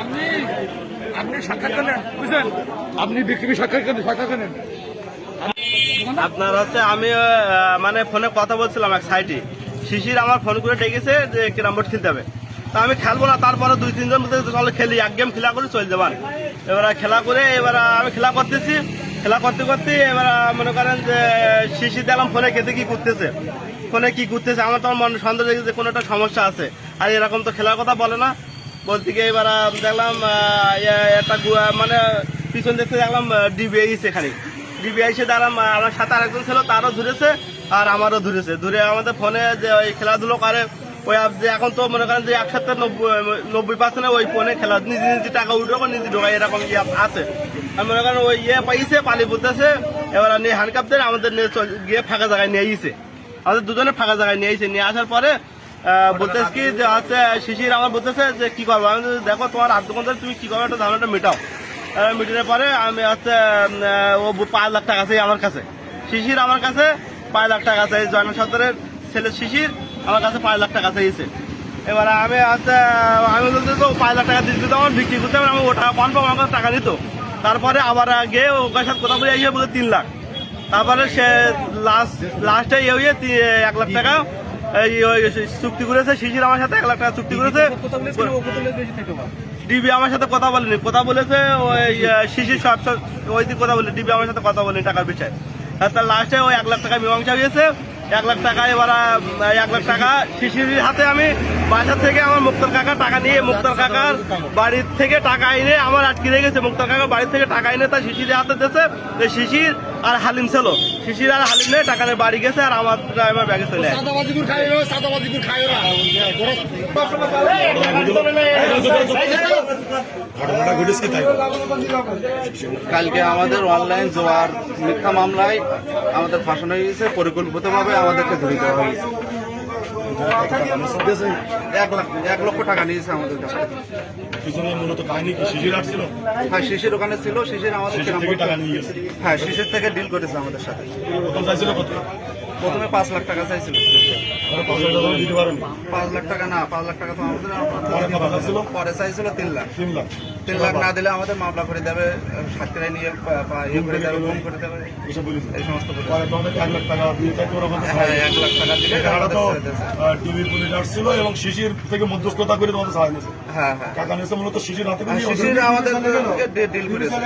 আপনি আপনার হচ্ছে আমি মানে ফোনে কথা বলছিলাম এক সাইডে শিশির আমার ফোন করে ডেকেছে যে ক্যারাম বোর্ড খেলতে হবে। তা আমি খেলব না, তারপরে দুই, তিনজন খেলি, এক গেম খেলা করে চলে যাবার এবার খেলা করে, এবার আমি খেলা করতেছি। খেলা করতে করতে এবার মনে করেন যে, শিশির দেখলাম ফোনে খেতে কি করতেছে। ফোনে কি করতেছে, আমার তো মনে, সন্দেহ দেখেছে যে কোনো একটা সমস্যা আছে। আর এরকম তো খেলার কথা বলে না। বলতে গিয়ে এবার দেখলাম একটা মানে পিছন দেখতে দেখলাম ডিবিআই সেখানে ডিবিআই এসে দেখলাম আমার সাথে আরেকজন ছিল, তারও ধরেছে, আর আমারও ধরেছে। ধরে আমাদের ফোনে যে ওই খেলাধুলো করে ওই যে এখন তো মনে করেন যে একসাথে নব্বই নব্বই পার্সেন্ট ওই ফোনে খেলা নিজে নিজে টাকা উঠে নিজে ঢোকায় এরকম ইয়ে আছে? আর মনে করেন ওই ইয়ে পাইছে পালি বুঝতেছে এবার নিয়ে হ্যান্ডকাপ দেন আমাদের নিয়ে গিয়ে ফাঁকা জায়গায় নিয়ে আইছে। আমাদের দুজনে ফাঁকা জায়গায় নিয়ে আইছে নিয়ে আসার পরে বলতেছে কি যে আছে শিশির আমার বলতেছে যে কি করব? আমি দেখো তোমার আধ ঘণ্টা তুমি কি করব? একটা ধারণাটা মেটাও। আহ, মিটানোর পরে আমি হচ্ছে ও পাঁচ লাখ টাকা আছে আমার কাছে। শিশির আমার কাছে পাঁচ লাখ টাকা আছে। জয়না সদরের ছেলে শিশির আমার কাছে পাঁচ লাখ টাকা চাইছে। এবার আমি হচ্ছে আমি বলতে তো পাঁচ লাখ টাকা দিতে আমার বিক্রি করতে আমি ও টাকা কনফার্ম আমার টাকা নিত তারপরে আবার গিয়ে ওর সাথে কথা বলে বলে তিন লাখ। তারপরে সে লাস্ট লাস্টে ইয়ে হয়ে এক লাখ টাকা চুক্তি করেছে, শিশির আমার সাথে এক লাখ টাকা চুক্তি করেছে। ডিবি আমার সাথে কথা বলেনি, কথা বলেছে ওই শিশির সব ওই কথা বলে, ডিবি আমার সাথে কথা বলেনি টাকার বিষয়ে। তার লাস্টে ওই এক লাখ টাকা মীমাংসা হয়েছে এক লাখ টাকা এবার এক লাখ টাকা। শিশির হাতে আমি বাসার থেকে আমার মুক্তার কাকার টাকা নিয়ে মুক্তার কাকার বাড়ির থেকে টাকা এনে আমার আটকে রেখেছে। মুক্তার কাকা বাড়ির থেকে টাকা এনে তার শিশির হাতে দিয়েছে। শিশির আর হালিম ছিল। শিশির আর হালিম নেই টাকা বাড়ি গেছে আর আমার ড্রাইভার ব্যাগে চলে কালকে আমাদের অনলাইন জোয়ার মিথ্যা মামলায় আমাদের ফাঁসানো হয়ে গেছে পরিকল্পিতভাবে আমাদেরকে ধরে দেওয়া হয়েছে। এক লাখ এক লক্ষ টাকা নিয়েছে আমাদের কাছ হ্যাঁ শিশির ওখানে ছিল শিশির আমাদের হ্যাঁ শিশির থেকে ডিল করেছে আমাদের সাথে। প্রথম পাঁচ লাখ টাকা চাইছিল। পাঁচ লাখ টাকা না পাঁচ লাখ টাকা তো আমাদের পরে চাইছিল তিন লাখ। তিন লাখ। তিন লাখ না দিলে আমাদের মামলা করে দেবে নিয়ে ইয়ে করে দেবে ফোন করে দেবে। এই সমস্ত এক লাখ টাকা দিয়ে হ্যাঁ এক লাখ টাকা দিলে টাকাটা তো আমাদের ছেড়ে দিয়েছে। টিভির পুলিশ আসছিল এবং শিশির থেকে মধ্যস্থতা করে তোমাদের সাহায্য নিয়েছে। হ্যাঁ হ্যাঁ। টাকা নিয়েছে মূলত শিশির হাতে শিশির আমাদের ডিল করেছে।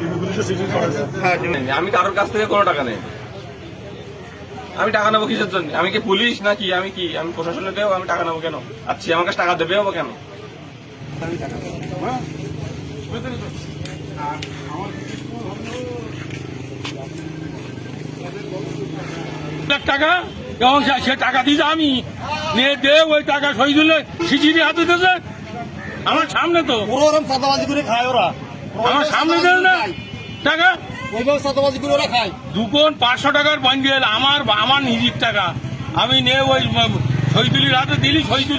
টিভি পুলিশে শিশির করেছে হ্যাঁ deal নেই। আমি কারোর কাছ থেকে কোনো টাকা নেই। আমি টাকা নেব কিসের জন্য? আমি কি পুলিশ নাকি? আমি কি? আমি প্রশাসনের দেবো আমি টাকা নেব কেন? আচ্ছা আমার কাছে টাকা লাখ টাকা? এবং সে- সে টাকা দিয়েছে আমি। নিয়ে দে ওই টাকা শহীদুল্লাহ সিচিরি হাতে দিয়েছে। আমার সামনে তো। পুরো ওরম সাদাবাজি করে খায় ওরা। আমার সামনে দেয় না। টাকা? ওইভাবে করে ওরা খায়। দুকোন পাঁচশো টাকার বান্ডেল আমার আমার নিজের টাকা। আমি নিয়ে ওই শহীদুলির হাতে দিলি শহীদুল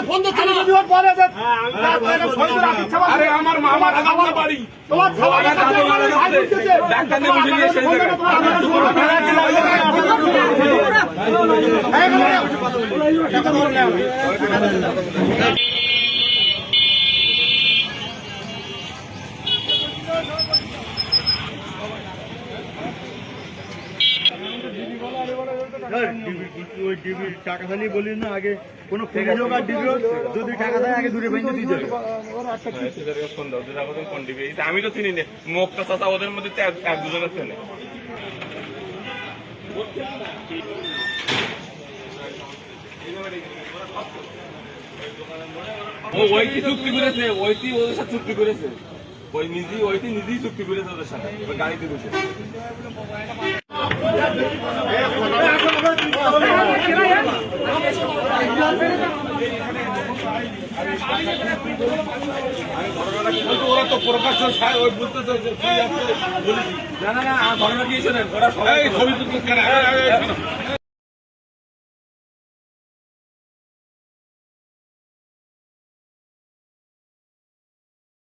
ওর পরে আমার মামা আমার বাড়ি তোমার ডাক্তার নিয়ে বুঝে নিয়ে সেই জায়গায় ওই টাকা না, আগে কোনো টাকা আগে আমি তো চিনি না চাচা ওদের মধ্যে এক- এক দুজন আছে না ও ওইটি চুক্তি করেছে, ওইটি ওদের সাথে চুক্তি করেছে। ওই নিজেই ওইটি নিজেই চুক্তি করেছে ওদের সাথে গাড়িতে বসে ওরা তো বলেছি না না না ঘটনা কি শোনেন ওরা সবাই ছবি